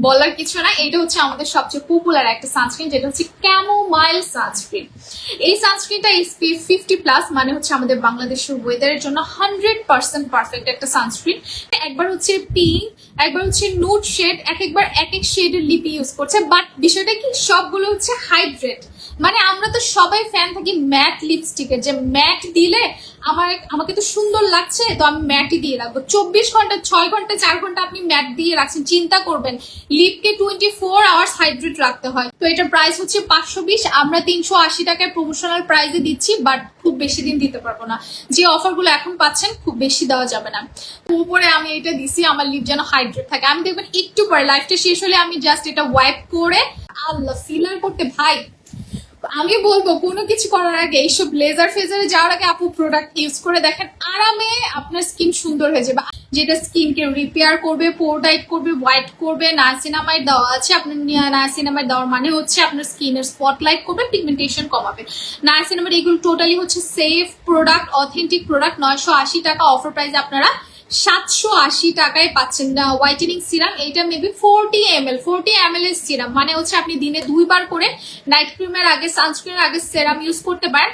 বলার কিছু না এটা হচ্ছে আমাদের সবচেয়ে পপুলার একটা সানস্ক্রিন যেটা হচ্ছে ক্যামোমাইল সানস্ক্রিন এই সানস্ক্রিনটা এসপি ফিফটি প্লাস মানে হচ্ছে আমাদের বাংলাদেশের ওয়েদারের জন্য হান্ড্রেড পার্সেন্ট পারফেক্ট একটা সানস্ক্রিন একবার হচ্ছে পিঙ্ক একবার হচ্ছে নুট শেড এক একবার এক এক শেডের লিপি ইউজ করছে বাট বিষয়টা কি? সবগুলো হচ্ছে হাইড্রেট মানে আমরা তো সবাই ফ্যান থাকি ম্যাট লিপস্টিকের যে ম্যাট দিলে আমার আমাকে তো সুন্দর লাগছে, তো আমি ম্যাটই দিয়ে রাখব। চব্বিশ ঘণ্টা, ছয় ঘণ্টা, চার ঘণ্টা আপনি ম্যাট দিয়ে রাখছেন, চিন্তা করবেন। লিপকে টোয়েন্টি ফোর আওয়ার্স হাইড্রেট রাখতে হয়। তো এটার প্রাইস হচ্ছে পাঁচশো বিশ, আমরা তিনশো আশি টাকায় প্রমোশনাল প্রাইসে দিচ্ছি বাট খুব বেশি দিন দিতে পারব না। যে অফারগুলো এখন পাচ্ছেন, খুব বেশি দেওয়া যাবে না। উপরে আমি এটা দিছি, আমার লিপ যেন হাইড্রেট থাকে। আমি দেখবেন একটু পরে লাইফটা শেষ হলে আমি জাস্ট এটা ওয়াইপ করে, আল্লাহ ফিলার করতে ভাই আমি বলব, কোনো কিছু করার আগে এইসব লেজার ফেজারে যাওয়ার আগে আপু প্রোডাক্ট ইউজ করে দেখেন, আরামে আপনার স্কিন সুন্দর হয়ে যাবে। যেটা স্কিনকে রিপেয়ার করবে পোর্টাইট করবে হোয়াইট করবে নাইসিনামাইড দেওয়া আছে, আপনার নাইসিনামাইড দেওয়ার মানে হচ্ছে আপনার স্কিনের স্পটলাইট করবে পিগমেন্টেশন কমাবে। নাইসিনামাইড এগুলো টোটালি হচ্ছে সেফ প্রোডাক্ট অথেন্টিক প্রোডাক্ট নয়শো আশি টাকা অফার প্রাইস আপনারা সাতশো আশি টাকায় পাচ্ছেন হোয়াইটেনিং সিরাম এটা maybe forty M L forty M L এর সিরাম মানে হচ্ছে আপনি দিনে দুইবার করে নাইট ক্রিমের আগে সানস্ক্রিনের আগে সেরাম ইউজ করতে পারেন।